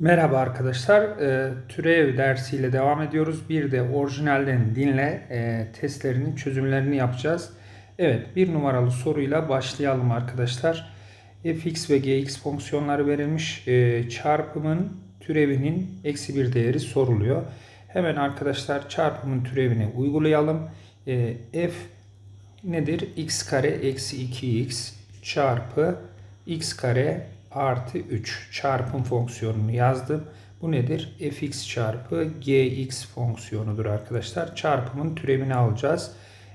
Merhaba arkadaşlar. Ee, Türev dersiyle devam ediyoruz. Bir de orijinalden dinle e, testlerinin çözümlerini yapacağız. Evet bir numaralı soruyla başlayalım arkadaşlar. fx ve gx fonksiyonları verilmiş. Ee, çarpımın türevinin eksi bir değeri soruluyor. Hemen arkadaşlar çarpımın türevini uygulayalım. Ee, f nedir? x kare eksi 2x çarpı x kare artı 3 çarpım fonksiyonunu yazdım. Bu nedir? fx çarpı gx fonksiyonudur arkadaşlar. Çarpımın türevini alacağız.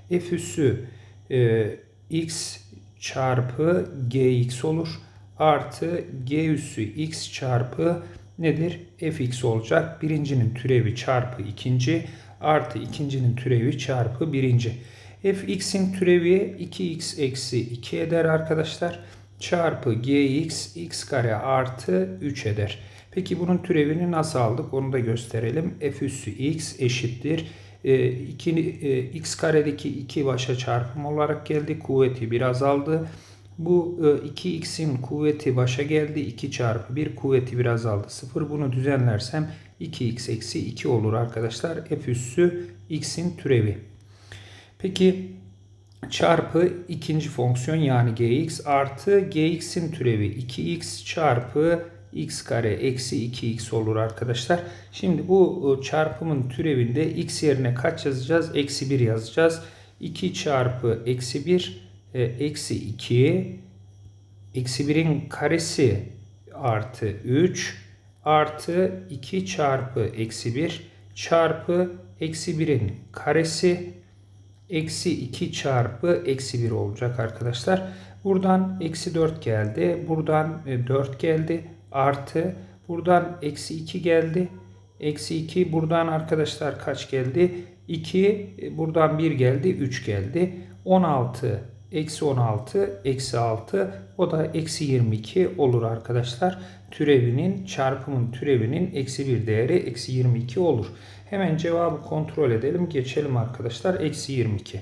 f üssü e, x çarpı gx olur. Artı g üssü x çarpı nedir? fx olacak. Birincinin türevi çarpı ikinci artı ikincinin türevi çarpı birinci. fx'in türevi 2x eksi 2 eder arkadaşlar çarpı gx x kare artı 3 eder. Peki bunun türevini nasıl aldık onu da gösterelim. f üssü x eşittir. E, 2, e, x karedeki 2 başa çarpım olarak geldi. Kuvveti biraz aldı. Bu e, 2x'in kuvveti başa geldi. 2 çarpı 1 kuvveti biraz aldı. 0 bunu düzenlersem 2x eksi 2 olur arkadaşlar. f üssü x'in türevi. Peki çarpı ikinci fonksiyon yani gx artı gx'in türevi 2x çarpı x kare eksi 2x olur arkadaşlar. Şimdi bu e, çarpımın türevinde x yerine kaç yazacağız? Eksi 1 yazacağız. 2 çarpı eksi 1 e, eksi 2 eksi 1'in karesi artı 3 artı 2 çarpı eksi 1 çarpı eksi 1'in karesi eksi 2 çarpı eksi 1 olacak arkadaşlar. Buradan eksi 4 geldi. Buradan 4 e, geldi. Artı buradan eksi 2 geldi. Eksi 2 buradan arkadaşlar kaç geldi? 2 e, buradan 1 geldi. 3 geldi. 16 eksi 16 eksi 6 o da eksi 22 olur arkadaşlar. Türevinin çarpımın türevinin eksi 1 değeri eksi 22 olur. Hemen cevabı kontrol edelim. Geçelim arkadaşlar. Eksi 22.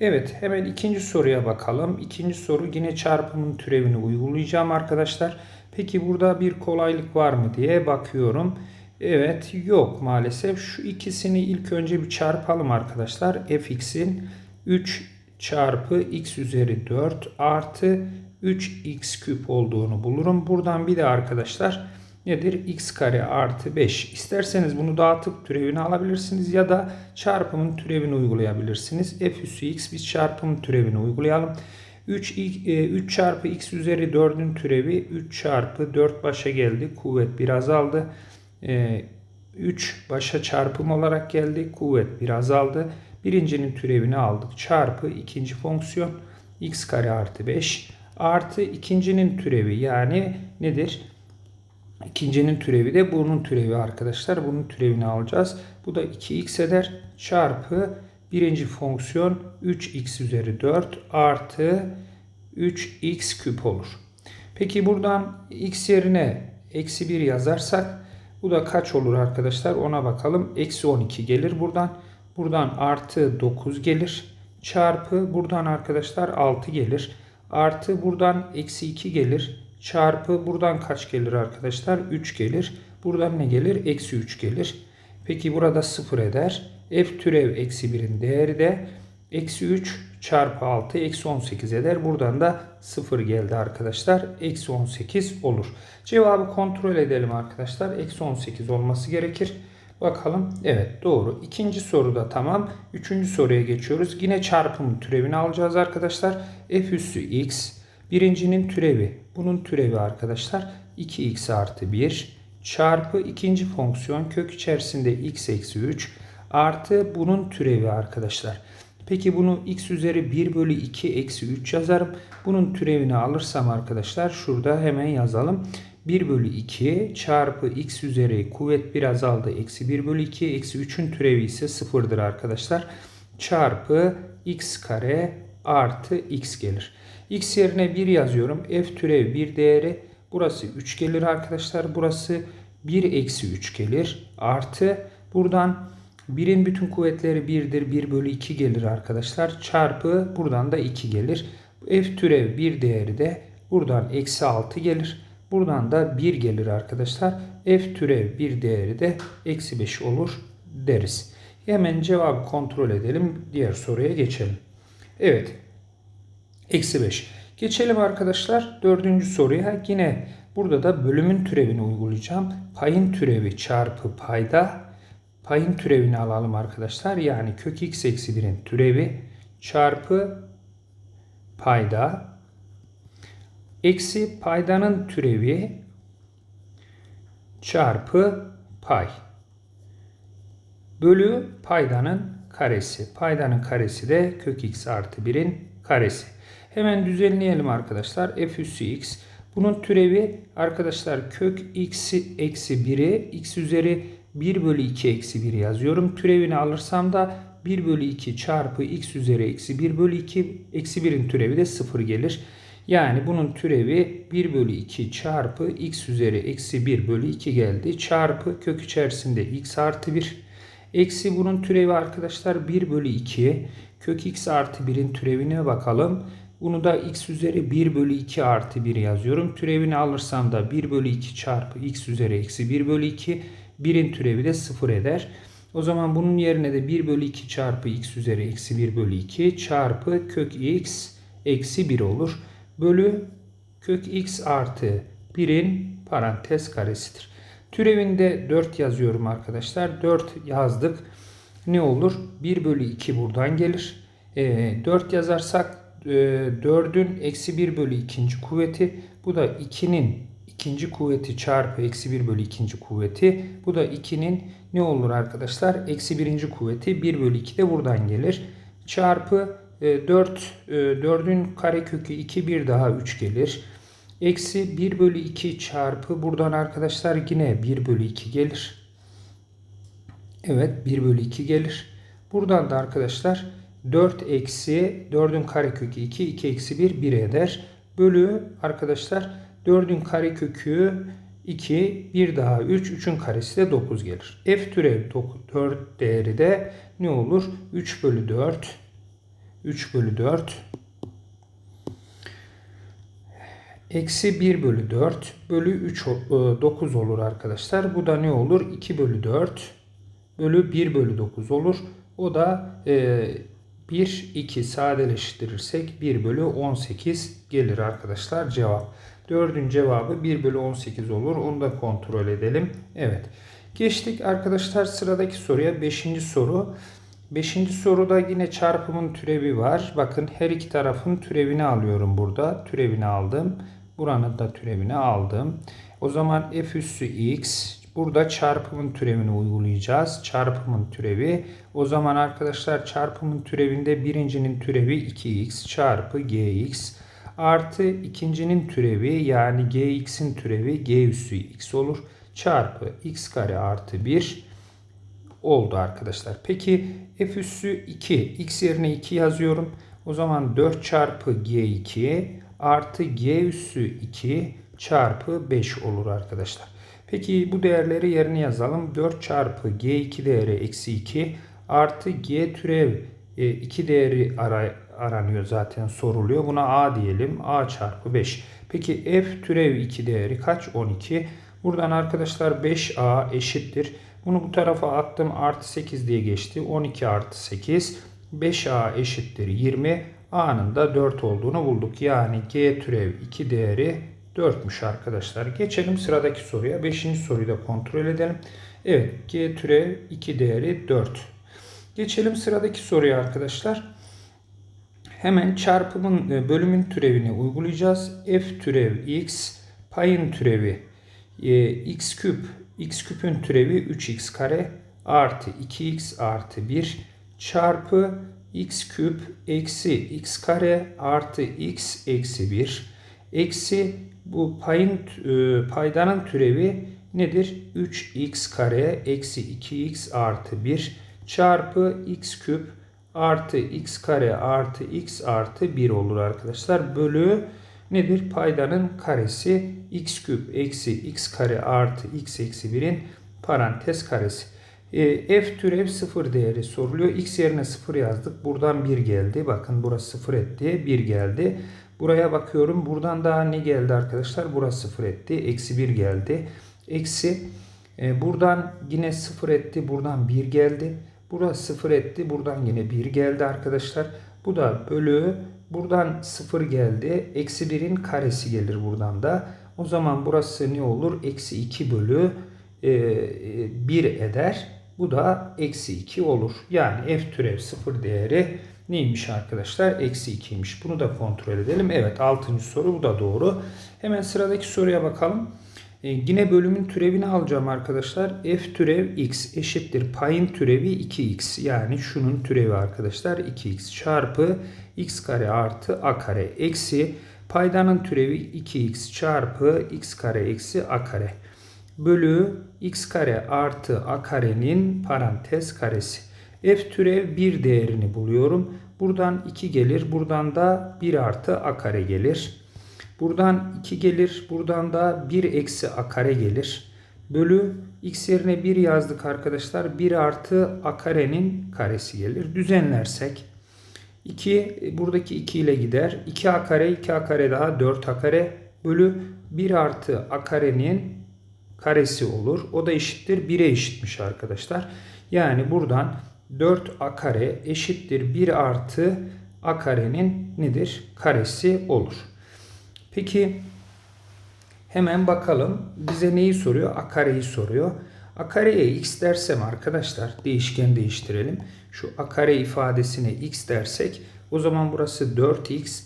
Evet hemen ikinci soruya bakalım. İkinci soru yine çarpımın türevini uygulayacağım arkadaşlar. Peki burada bir kolaylık var mı diye bakıyorum. Evet yok maalesef. Şu ikisini ilk önce bir çarpalım arkadaşlar. fx'in 3 çarpı x üzeri 4 artı 3x küp olduğunu bulurum. Buradan bir de arkadaşlar nedir? x kare artı 5. İsterseniz bunu dağıtıp türevini alabilirsiniz ya da çarpımın türevini uygulayabilirsiniz. f üssü x biz çarpımın türevini uygulayalım. 3, 3 e, çarpı x üzeri 4'ün türevi 3 çarpı 4 başa geldi. Kuvvet biraz azaldı. 3 e, başa çarpım olarak geldi. Kuvvet biraz azaldı. Birincinin türevini aldık. Çarpı ikinci fonksiyon x kare artı 5 artı ikincinin türevi yani nedir? İkincinin türevi de bunun türevi arkadaşlar. Bunun türevini alacağız. Bu da 2x eder. Çarpı birinci fonksiyon 3x üzeri 4 artı 3x küp olur. Peki buradan x yerine eksi 1 yazarsak bu da kaç olur arkadaşlar? Ona bakalım. Eksi 12 gelir buradan. Buradan artı 9 gelir. Çarpı buradan arkadaşlar 6 gelir. Artı buradan eksi 2 gelir çarpı buradan kaç gelir arkadaşlar? 3 gelir. Buradan ne gelir? Eksi 3 gelir. Peki burada 0 eder. F türev eksi 1'in değeri de eksi 3 çarpı 6 eksi 18 eder. Buradan da 0 geldi arkadaşlar. Eksi 18 olur. Cevabı kontrol edelim arkadaşlar. Eksi 18 olması gerekir. Bakalım. Evet doğru. İkinci soruda tamam. Üçüncü soruya geçiyoruz. Yine çarpım türevini alacağız arkadaşlar. F üssü x Birincinin türevi. Bunun türevi arkadaşlar 2x artı 1 çarpı ikinci fonksiyon kök içerisinde x eksi 3 artı bunun türevi arkadaşlar. Peki bunu x üzeri 1 bölü 2 eksi 3 yazarım. Bunun türevini alırsam arkadaşlar şurada hemen yazalım. 1 bölü 2 çarpı x üzeri kuvvet bir azaldı. Eksi 1 bölü 2 eksi 3'ün türevi ise 0'dır arkadaşlar. Çarpı x kare artı x gelir. X yerine 1 yazıyorum. F türev 1 değeri. Burası 3 gelir arkadaşlar. Burası 1 eksi 3 gelir. Artı buradan 1'in bütün kuvvetleri 1'dir. 1 bölü 2 gelir arkadaşlar. Çarpı buradan da 2 gelir. F türev 1 değeri de buradan eksi 6 gelir. Buradan da 1 gelir arkadaşlar. F türev 1 değeri de eksi 5 olur deriz. Hemen cevabı kontrol edelim. Diğer soruya geçelim. Evet. Eksi 5. Geçelim arkadaşlar dördüncü soruya. Yine burada da bölümün türevini uygulayacağım. Payın türevi çarpı payda. Payın türevini alalım arkadaşlar. Yani kök x eksi 1'in türevi çarpı payda eksi paydanın türevi çarpı pay bölü paydanın karesi. Paydanın karesi de kök x artı 1'in karesi. Hemen düzenleyelim arkadaşlar. f üssü x. Bunun türevi arkadaşlar kök x eksi 1'i x üzeri 1 bölü 2 eksi 1 yazıyorum. Türevini alırsam da 1 bölü 2 çarpı x üzeri eksi 1 bölü 2 eksi 1'in türevi de 0 gelir. Yani bunun türevi 1 bölü 2 çarpı x üzeri eksi 1 bölü 2 geldi. Çarpı kök içerisinde x artı 1. Eksi bunun türevi arkadaşlar 1 bölü 2. Kök x artı 1'in türevine bakalım. Bunu da x üzeri 1 bölü 2 artı 1 yazıyorum. Türevini alırsam da 1 bölü 2 çarpı x üzeri eksi 1 bölü 2. 1'in türevi de 0 eder. O zaman bunun yerine de 1 bölü 2 çarpı x üzeri eksi 1 bölü 2 çarpı kök x eksi 1 olur. Bölü kök x artı 1'in parantez karesidir. Türevinde 4 yazıyorum arkadaşlar. 4 yazdık. Ne olur? 1 bölü 2 buradan gelir. E, 4 yazarsak 4'ün eksi 1 bölü ikinci kuvveti. Bu da 2'nin ikinci kuvveti çarpı eksi 1 bölü ikinci kuvveti. Bu da 2'nin ne olur arkadaşlar? Eksi birinci kuvveti 1 bölü 2 de buradan gelir. Çarpı 4, e, 4'ün karekökü 2 bir daha 3 gelir. Eksi 1 bölü 2 çarpı buradan arkadaşlar yine 1 bölü 2 gelir. Evet 1 bölü 2 gelir. Buradan da arkadaşlar 4 eksi 4'ün karekökü 2, 2 eksi 1, 1 eder. Bölü arkadaşlar 4'ün karekökü 2, 1 daha 3, 3'ün karesi de 9 gelir. F türev 4 değeri de ne olur? 3 bölü 4, 3 bölü 4 Eksi 1 bölü 4 bölü 3 9 olur arkadaşlar. Bu da ne olur? 2 bölü 4 bölü 1 bölü 9 olur. O da e, 1, 2 sadeleştirirsek 1 bölü 18 gelir arkadaşlar cevap. Dördün cevabı 1 bölü 18 olur. Onu da kontrol edelim. Evet. Geçtik arkadaşlar sıradaki soruya. Beşinci soru. Beşinci soruda yine çarpımın türevi var. Bakın her iki tarafın türevini alıyorum burada. Türevini aldım. Buranın da türevini aldım. O zaman f üssü x burada çarpımın türevini uygulayacağız. Çarpımın türevi. O zaman arkadaşlar çarpımın türevinde birincinin türevi 2x çarpı gx artı ikincinin türevi yani gx'in türevi g üssü x olur. Çarpı x kare artı 1 oldu arkadaşlar. Peki f üssü 2 x yerine 2 yazıyorum. O zaman 4 çarpı g2 artı g üssü 2 çarpı 5 olur arkadaşlar. Peki bu değerleri yerine yazalım. 4 çarpı g2 değeri eksi 2 artı g türev 2 e, değeri ara, aranıyor zaten soruluyor. Buna a diyelim. a çarpı 5. Peki f türev 2 değeri kaç? 12. Buradan arkadaşlar 5a eşittir. Bunu bu tarafa attım. Artı 8 diye geçti. 12 artı 8. 5a eşittir 20. a'nın da 4 olduğunu bulduk. Yani g türev 2 değeri 4'müş arkadaşlar. Geçelim sıradaki soruya. 5. soruyu da kontrol edelim. Evet g türev 2 değeri 4. Geçelim sıradaki soruya arkadaşlar. Hemen çarpımın e, bölümün türevini uygulayacağız. f türev x payın türevi e, x küp x küpün türevi 3x kare artı 2x artı 1 çarpı x küp eksi x kare artı x eksi 1 eksi bu payın e, paydanın türevi nedir? 3x kare eksi 2x artı 1 çarpı x küp artı x kare artı x artı 1 olur arkadaşlar. Bölü nedir? Paydanın karesi x küp eksi x kare artı x eksi 1'in parantez karesi. E, f türev 0 değeri soruluyor. x yerine 0 yazdık. Buradan 1 geldi. Bakın burası 0 etti. 1 geldi. Buraya bakıyorum. Buradan daha ne geldi arkadaşlar? Burası 0 etti. Eksi 1 geldi. Eksi e, buradan yine 0 etti. Buradan 1 geldi. Burası 0 etti. Buradan yine 1 geldi arkadaşlar. Bu da bölü. Buradan 0 geldi. Eksi 1'in karesi gelir buradan da. O zaman burası ne olur? Eksi 2 bölü e, 1 eder. Bu da eksi 2 olur. Yani f türev 0 değeri neymiş arkadaşlar? Eksi 2'ymiş. Bunu da kontrol edelim. Evet 6. soru bu da doğru. Hemen sıradaki soruya bakalım. E, yine bölümün türevini alacağım arkadaşlar. f türev x eşittir payın türevi 2x. Yani şunun türevi arkadaşlar 2x çarpı x kare artı a kare eksi paydanın türevi 2x çarpı x kare eksi a kare bölü x kare artı a karenin parantez karesi. F türev 1 değerini buluyorum. Buradan 2 gelir. Buradan da 1 artı a kare gelir. Buradan 2 gelir. Buradan da 1 eksi a kare gelir. Bölü x yerine 1 yazdık arkadaşlar. 1 artı a karenin karesi gelir. Düzenlersek 2 buradaki 2 ile gider. 2a kare 2a kare daha 4a kare bölü 1 artı a karenin karesi olur. O da eşittir 1'e eşitmiş arkadaşlar. Yani buradan 4a kare eşittir 1 artı a karenin nedir? Karesi olur. Peki hemen bakalım bize neyi soruyor? A kareyi soruyor. A kareye x dersem arkadaşlar değişken değiştirelim. Şu a kare ifadesine x dersek o zaman burası 4x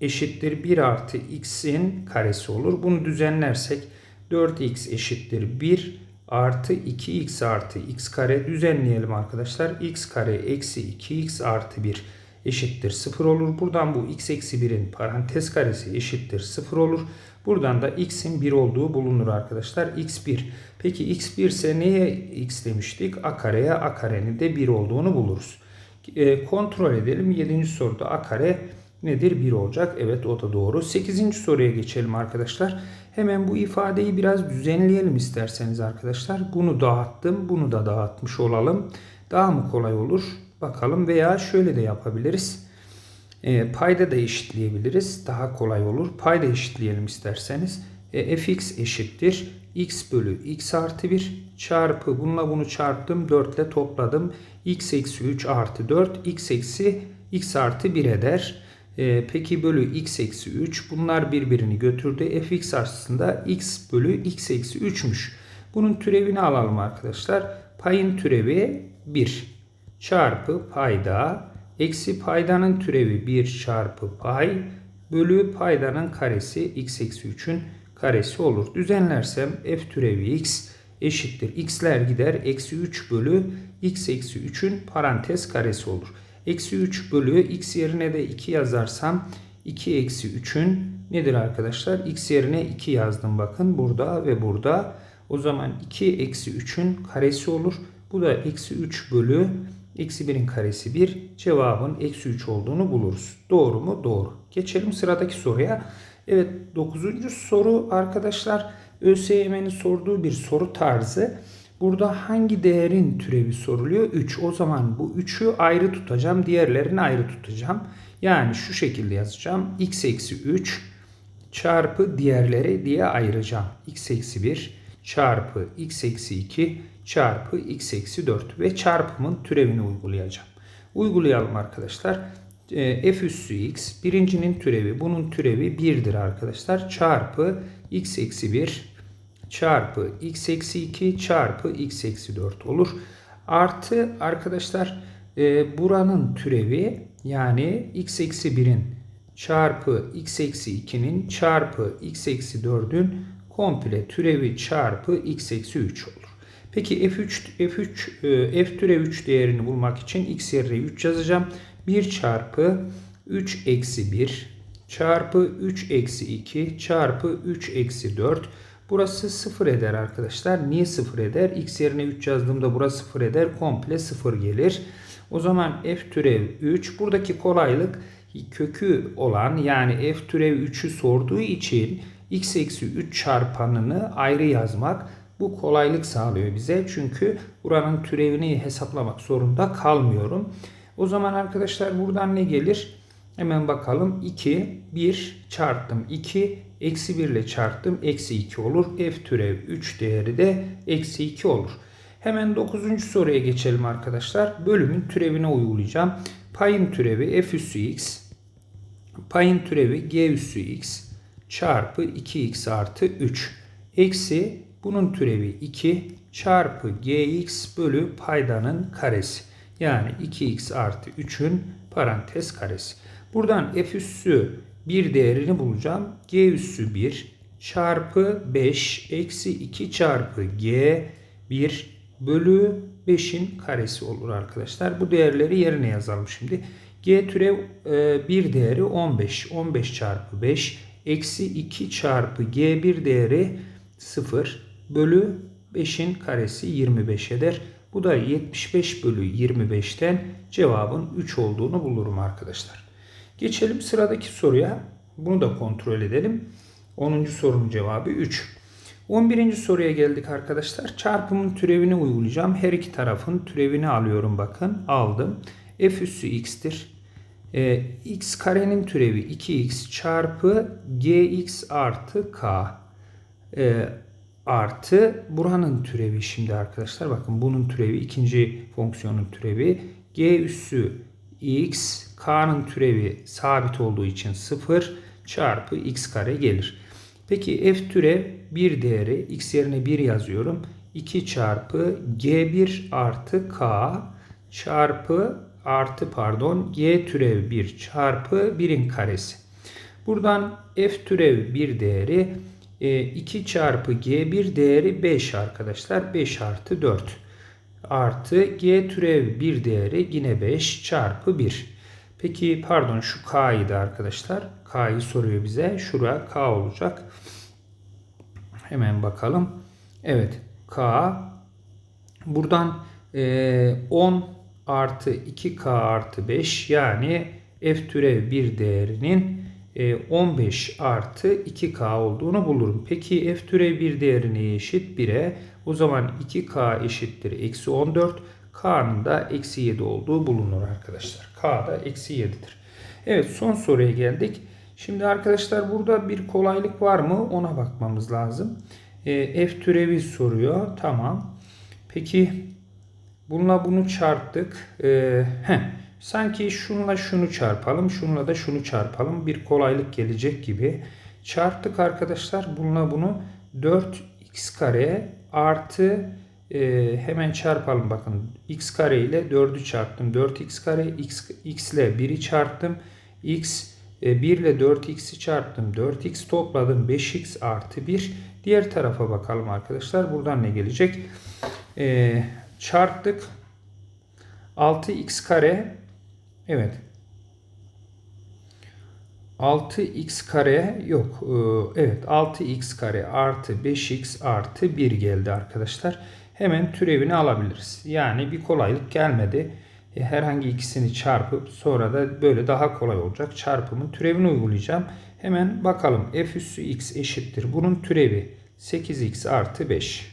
eşittir 1 artı x'in karesi olur. Bunu düzenlersek 4x eşittir 1 artı 2x artı x kare düzenleyelim arkadaşlar. x kare eksi 2x artı 1 eşittir 0 olur. Buradan bu x eksi 1'in parantez karesi eşittir 0 olur. Buradan da x'in 1 olduğu bulunur arkadaşlar. x1. Peki x1 ise neye x demiştik? a kareye a karenin de 1 olduğunu buluruz. E, kontrol edelim. 7. soruda a kare nedir? 1 olacak. Evet o da doğru. 8. soruya geçelim arkadaşlar. Hemen bu ifadeyi biraz düzenleyelim isterseniz arkadaşlar. Bunu dağıttım. Bunu da dağıtmış olalım. Daha mı kolay olur? Bakalım veya şöyle de yapabiliriz. E, payda da eşitleyebiliriz. Daha kolay olur. Payda eşitleyelim isterseniz. E, fx eşittir. x bölü x artı 1 çarpı bununla bunu çarptım. 4 ile topladım. x eksi 3 artı 4 x eksi x artı 1 eder. E, peki bölü x eksi 3 bunlar birbirini götürdü. fx aslında x bölü x eksi 3'müş. Bunun türevini alalım arkadaşlar. Payın türevi 1 çarpı payda eksi paydanın türevi 1 çarpı pay bölü paydanın karesi x eksi 3'ün karesi olur. Düzenlersem f türevi x eşittir. x'ler gider. Eksi 3 bölü x eksi 3'ün parantez karesi olur. Eksi 3 bölü x yerine de 2 yazarsam 2 eksi 3'ün nedir arkadaşlar? x yerine 2 yazdım bakın burada ve burada. O zaman 2 eksi 3'ün karesi olur. Bu da eksi 3 bölü eksi 1'in karesi 1. Cevabın eksi 3 olduğunu buluruz. Doğru mu? Doğru. Geçelim sıradaki soruya. Evet 9. soru arkadaşlar ÖSYM'nin sorduğu bir soru tarzı. Burada hangi değerin türevi soruluyor? 3. O zaman bu 3'ü ayrı tutacağım. Diğerlerini ayrı tutacağım. Yani şu şekilde yazacağım. x eksi 3 çarpı diğerleri diye ayıracağım. x eksi 1 çarpı x eksi 2 çarpı x eksi 4 ve çarpımın türevini uygulayacağım. Uygulayalım arkadaşlar. E, f üssü x birincinin türevi bunun türevi 1'dir arkadaşlar. Çarpı x eksi 1 çarpı x eksi 2 çarpı x eksi 4 olur. Artı arkadaşlar e, buranın türevi yani x eksi 1'in çarpı x eksi 2'nin çarpı x eksi 4'ün komple türevi çarpı x eksi 3 olur. Peki f3 f3 e, f türev 3 değerini bulmak için x yerine 3 yazacağım. 1 çarpı 3 eksi 1 çarpı 3 eksi 2 çarpı 3 eksi 4 Burası 0 eder arkadaşlar. Niye 0 eder? X yerine 3 yazdığımda burası 0 eder. Komple 0 gelir. O zaman f türev 3. Buradaki kolaylık kökü olan yani f türev 3'ü sorduğu için x eksi 3 çarpanını ayrı yazmak bu kolaylık sağlıyor bize. Çünkü buranın türevini hesaplamak zorunda kalmıyorum. O zaman arkadaşlar buradan ne gelir? Hemen bakalım. 2, 1 çarptım. 2, eksi 1 ile çarptım. Eksi 2 olur. F türev 3 değeri de eksi 2 olur. Hemen 9. soruya geçelim arkadaşlar. Bölümün türevine uygulayacağım. Payın türevi f üssü x. Payın türevi g üssü x çarpı 2x artı 3. Eksi bunun türevi 2 çarpı gx bölü paydanın karesi. Yani 2x artı 3'ün parantez karesi. Buradan f üssü 1 değerini bulacağım. g üssü 1 çarpı 5 eksi 2 çarpı g 1 bölü 5'in karesi olur arkadaşlar. Bu değerleri yerine yazalım şimdi. G türev 1 değeri 15. 15 çarpı 5 eksi 2 çarpı G1 değeri 0 bölü 5'in karesi 25 eder. Bu da 75 bölü 25'ten cevabın 3 olduğunu bulurum arkadaşlar. Geçelim sıradaki soruya. Bunu da kontrol edelim. 10. sorunun cevabı 3. 11. soruya geldik arkadaşlar. Çarpımın türevini uygulayacağım. Her iki tarafın türevini alıyorum bakın. Aldım. F üssü x'tir. Ee, x karenin türevi 2x çarpı gx artı k ee, artı buranın türevi şimdi arkadaşlar. Bakın bunun türevi ikinci fonksiyonun türevi. g üssü x k'nın türevi sabit olduğu için 0 çarpı x kare gelir. Peki f türev 1 değeri x yerine 1 yazıyorum. 2 çarpı g1 artı k çarpı artı pardon g türev 1 çarpı 1'in karesi. Buradan f türev 1 değeri 2 e, çarpı g1 değeri 5 arkadaşlar. 5 artı 4 artı g türev 1 değeri yine 5 çarpı 1. Peki pardon şu k'ydı arkadaşlar. K'yı soruyor bize. Şura k olacak. Hemen bakalım. Evet k buradan e, 10 artı 2k artı 5 yani f türev 1 değerinin 15 e, artı 2k olduğunu bulurum. Peki f türev 1 değeri neye eşit? 1'e. O zaman 2k eşittir eksi 14. k'nın da eksi 7 olduğu bulunur arkadaşlar. k da eksi 7'dir. Evet son soruya geldik. Şimdi arkadaşlar burada bir kolaylık var mı ona bakmamız lazım. E, f türevi soruyor. Tamam. Peki bununla bunu çarptık. E, heh, sanki şunla şunu çarpalım. Şunla da şunu çarpalım. Bir kolaylık gelecek gibi. Çarptık arkadaşlar. Bununla bunu 4x kare artı e, hemen çarpalım bakın. x kare ile 4'ü çarptım. 4x kare x, x ile 1'i çarptım. x 1 e, ile 4x'i çarptım. 4x topladım. 5x artı 1. Diğer tarafa bakalım arkadaşlar. Buradan ne gelecek? Ee, çarptık. 6x kare. Evet. 6x kare yok. Ee, evet 6x kare artı 5x artı 1 geldi arkadaşlar. Hemen türevini alabiliriz. Yani bir kolaylık gelmedi. E, herhangi ikisini çarpıp sonra da böyle daha kolay olacak. Çarpımın türevini uygulayacağım. Hemen bakalım f üssü x eşittir. Bunun türevi 8x artı 5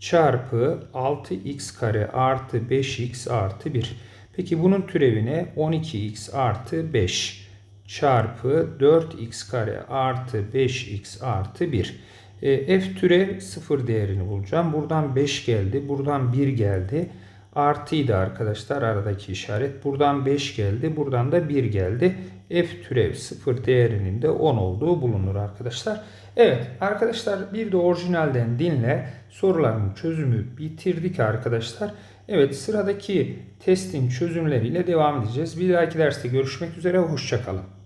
çarpı 6x kare artı 5x artı 1. Peki bunun türevine 12x artı 5 çarpı 4x kare artı 5x artı 1. E, f türev 0 değerini bulacağım. Buradan 5 geldi. Buradan 1 geldi artıydı arkadaşlar aradaki işaret. Buradan 5 geldi. Buradan da 1 geldi. F türev 0 değerinin de 10 olduğu bulunur arkadaşlar. Evet arkadaşlar bir de orijinalden dinle soruların çözümü bitirdik arkadaşlar. Evet sıradaki testin çözümleriyle devam edeceğiz. Bir dahaki derste görüşmek üzere. Hoşçakalın.